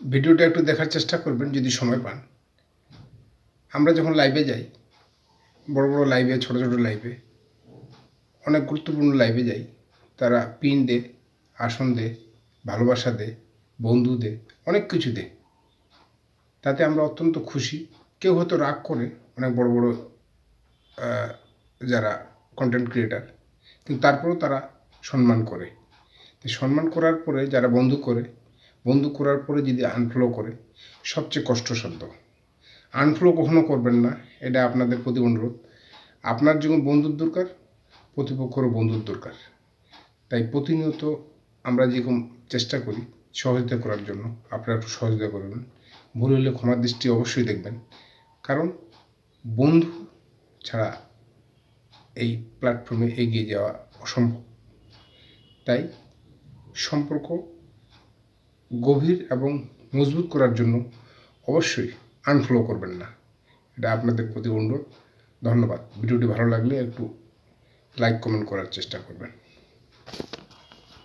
ভিডিওটা একটু দেখার চেষ্টা করবেন যদি সময় পান। আমরা যখন লাইভে যাই, বড় বড় লাইভে ছোট ছোট লাইভে অনেক গুরুত্বপূর্ণ লাইভে যাই, তারা পিন দে, আসন দে, ভালোবাসা দে, বন্ধু দে, অনেক কিছু দে। তাতে আমরা অত্যন্ত খুশি। কেউ হয়তো রাগ করে অনেক বড় বড় যারা কন্টেন্ট ক্রিয়েটার কিন্তু তারপরেও তারা সম্মান করে। সম্মান করার পরে যারা বন্ধু করে বন্ধু করার পরে যদি আনফলো করে সবচেয়ে কষ্টসাধ্য। আনফলো কখনো করবেন না, এটা আপনাদের প্রতি অনুরোধ। আপনার যেমন বন্ধুর দরকার, প্রতিপক্ষরও বন্ধুর দরকার। তাই প্রতিনিয়ত আমরা যেরকম চেষ্টা করি সহযোগিতা করার জন্য, আপনারা একটু সহযোগিতা করবেন। ভুল হলে ক্ষমার দৃষ্টি অবশ্যই দেখবেন। কারণ বন্ধু ছাড়া এই প্ল্যাটফর্মে এগিয়ে যাওয়া অসম্ভব। তাই সম্পর্ক গভীর এবং মজবুত করার জন্য অবশ্যই আনফলো করবেন না। এটা আপনাদের প্রতি অনুরোধ। ধন্যবাদ। ভিডিওটি ভালো লাগলে একটু লাইক কমেন্ট করার চেষ্টা করবেন।